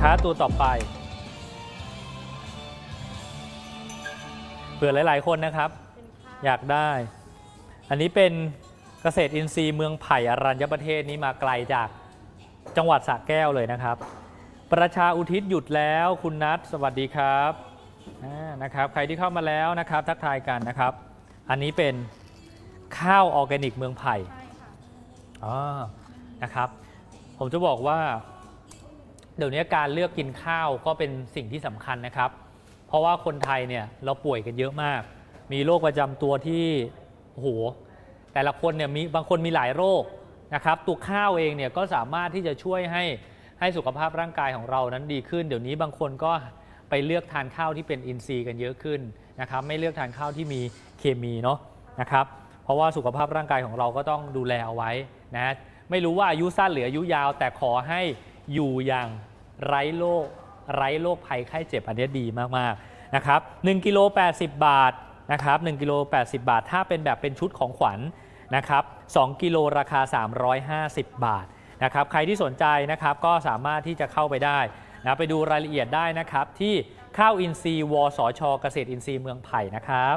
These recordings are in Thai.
ค้าตัวต่อไป เผื่อหลาย ๆ คนนะครับ อยากได้ อันนี้เป็นเกษตรอินทรีย์เมืองไผ่อรัญญประเทศนี้มาไกลจากจังหวัดสระแก้วเลยนะครับ ประชาอุทิศหยุดแล้วคุณนัทสวัสดีครับอ่านะครับ ใครที่เข้ามาแล้วนะครับ ทักทายกันนะครับ อันนี้เป็นข้าวออร์แกนิกเมืองไผ่ใช่ค่ะอ๋อนะครับ ผมจะบอกว่า เดี๋ยวนี้การเลือกกินข้าวก็เป็นสิ่งที่สำคัญนะครับ เพราะว่าคนไทยเนี่ยเราป่วยกันเยอะมาก มีโรคประจำตัวที่โอ้โหแต่ละคนเนี่ยมีบางคนมีหลายโรคนะครับ ตัวข้าวเองเนี่ยก็สามารถที่จะช่วยให้ให้สุขภาพร่างกายของเรานั้นดีขึ้น เดี๋ยวนี้บางคนก็ไปเลือกทานข้าวที่เป็นอินทรีย์กันเยอะขึ้นนะครับ ไม่เลือกทานข้าวที่มีเคมีเนาะนะครับ เพราะว่าสุขภาพร่างกายของเราก็ต้องดูแลเอาไว้นะไม่รู้ว่าอายุสั้นหรืออายุยาว แต่ขอให้ อยู่อย่างไร้โรคไร้โรคภัยไข้เจ็บอันนี้ดีมากๆนะครับ1กิโล80 บาทนะครับ1กิโล80 บาท ถ้าเป็นแบบเป็นชุดของขวัญนะครับ2กิโลราคา 350 บาทนะครับใครที่สนใจนะครับก็สามารถที่จะเข้าไปได้นะไปดูรายละเอียดได้นะครับ ที่ข้าวอินทรีย์วสช เกษตรอินทรีย์เมืองไผ่นะครับ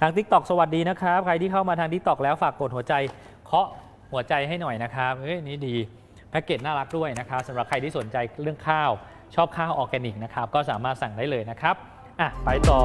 ทาง TikTok สวัสดีนะครับ ใครที่เข้ามาทาง TikTok แล้วฝากกดหัวใจเคาะหัวใจให้หน่อยนะครับเอ้ยนี่ดี แพ็กเกจน่ารักด้วยนะครับสำหรับใครที่สนใจเรื่องข้าว ชอบข้าวออร์แกนิกนะครับก็สามารถสั่งได้เลยนะครับอะไปต่อ